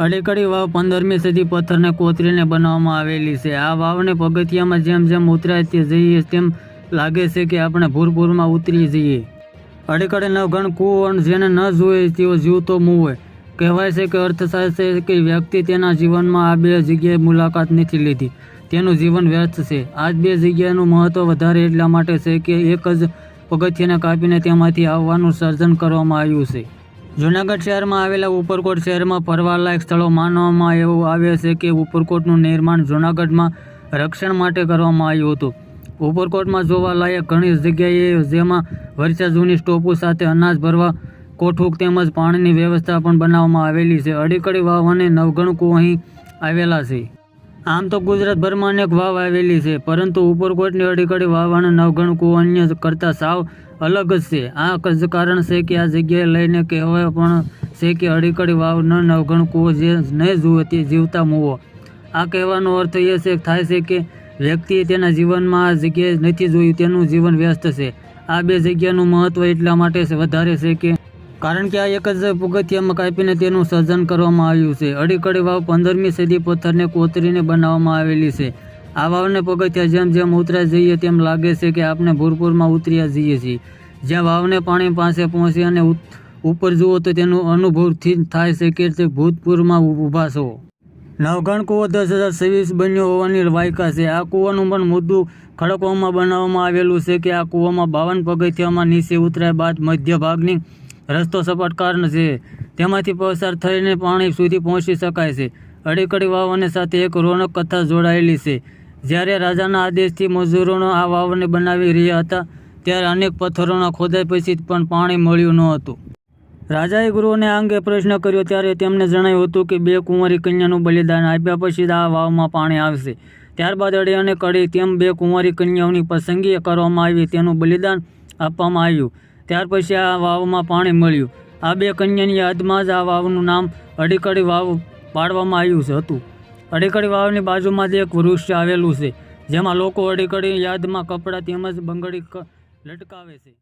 અડીકડી વાવ પંદરમી સદી પથ્થરને કોતરીને બનાવવામાં આવેલી છે. આ વાવને પગથિયામાં જેમ જેમ ઉતરાય જઈએ તેમ લાગે છે કે આપણે ભૂરભૂરમાં ઉતરી જઈએ. અડીકડે નવગણ કૂવો અને જેને ન જોઈએ તેઓ જીવતો મૂવે. કહેવાય છે કે અર્થશાસ્ત્ર કે વ્યક્તિ તેના જીવનમાં આ બે જગ્યાએ મુલાકાત નથી લીધી. તેનું જીવન વ્યર્થ છે. આ બે જગ્યાનું મહત્ત્વ વધારે એટલા માટે છે કે એક જ પગથિયાને કાપીને તેમાંથી આવવાનું સર્જન કરવામાં આવ્યું છે. જૂનાગઢ શહેરમાં આવેલા ઉપરકોટ શહેરમાં ફરવાલાયક સ્થળો માનવામાં એવું આવે છે કે ઉપરકોટનું નિર્માણ જૂનાગઢમાં રક્ષણ માટે કરવામાં આવ્યું હતું. ઉપરકોટમાં જોવાલાયક ઘણી જગ્યાએ જેમાં વર્ષા જૂની સ્ટોપો સાથે અનાજ ભરવા, કોઠુક તેમજ પાણીની વ્યવસ્થા પણ બનાવવામાં આવેલી છે. અડીકડી વાવ અને નવગણ અહીં આવેલા છે. આમ તો ગુજરાતભરમાં અનેક વાવ આવેલી છે, પરંતુ ઉપરકોટની અડીકડી વાવ અને નવગણ અન્ય કરતાં સાવ અલગ જ છે. આ કારણ છે કે આ જગ્યાએ લઈને કહેવાય પણ છે કે અડીકડી વાવ ન નવગણ કૂવો જે નહીં જુએ તે જીવતા મૂવો. આ કહેવાનો અર્થ એ છે, થાય છે કે વ્યક્તિએ તેના જીવનમાં આ જગ્યાએ નથી જોયું, તેનું જીવન વ્યસ્ત છે. આ બે જગ્યાનું મહત્ત્વ એટલા માટે વધારે છે કે કારણ કે આ એક જ પગથિયામાં કાપીને તેનું સર્જન કરવામાં આવ્યું છે. અડીકડી વાવ પંદરમી સદી પથ્થરને કોતરીને બનાવવામાં આવેલી છે. આ વાવને પગથિયા જેમ જેમ ઉતરાય જઈએ તેમ લાગે છે કે આપણે ભૂરપૂરમાં ઉતર્યા જઈએ છીએ. જ્યાં વાવને પાણી પાસે પહોંચી અને ઉપર જુઓ તો તેનું અનુભવથી થાય છે કે તે ભૂતપૂર્વમાં ઊભા છો. નવઘણ કૂવો દસ હજાર છવ્વીસ બન્યો હોવાની વાયકા છે. આ કૂવાનું પણ મુદ્દું ખડકોમાં બનાવવામાં આવેલું છે કે આ કૂવામાં બાવન પગથિયામાં નીચે ઉતરાય બાદ મધ્ય ભાગની રસ્તો સપાટ કારણ છે. તેમાંથી પસાર થઈને પાણી સુધી પહોંચી શકાય છે. અડીકડી વાવ અને સાથે એક રોનક કથા જોડાયેલી છે. જ્યારે રાજાના આદેશથી મજૂરોનો આ વાવને બનાવી રહ્યા હતા, ત્યારે અનેક પથ્થરોના ખોદાઈ પછી પણ પાણી મળ્યું ન હતું. રાજાએ ગુરુઓને આ અંગે પ્રશ્ન કર્યો, ત્યારે તેમને જણાવ્યું હતું કે બે કુંવારી કન્યાનું બલિદાન આપ્યા પછી આ વાવમાં પાણી આવશે. ત્યારબાદ અડી અને કડી તેમ બે કુંવારી કન્યાઓની પસંદગી કરવામાં આવી, તેનું બલિદાન આપવામાં આવ્યું. ત્યાર પછી આ વાવમાં પાણી મળ્યું. આ બે કન્યાની યાદમાં જ આ વાવનું નામ અડીકડી વાવ પાડવામાં આવ્યું છે હતું. અડીકડી વાવની બાજુમાં જ એક વૃક્ષ આવેલું છે, જેમાં લોકો અડીકડી યાદમાં કપડાં તેમજ બંગડી લટકાવે છે.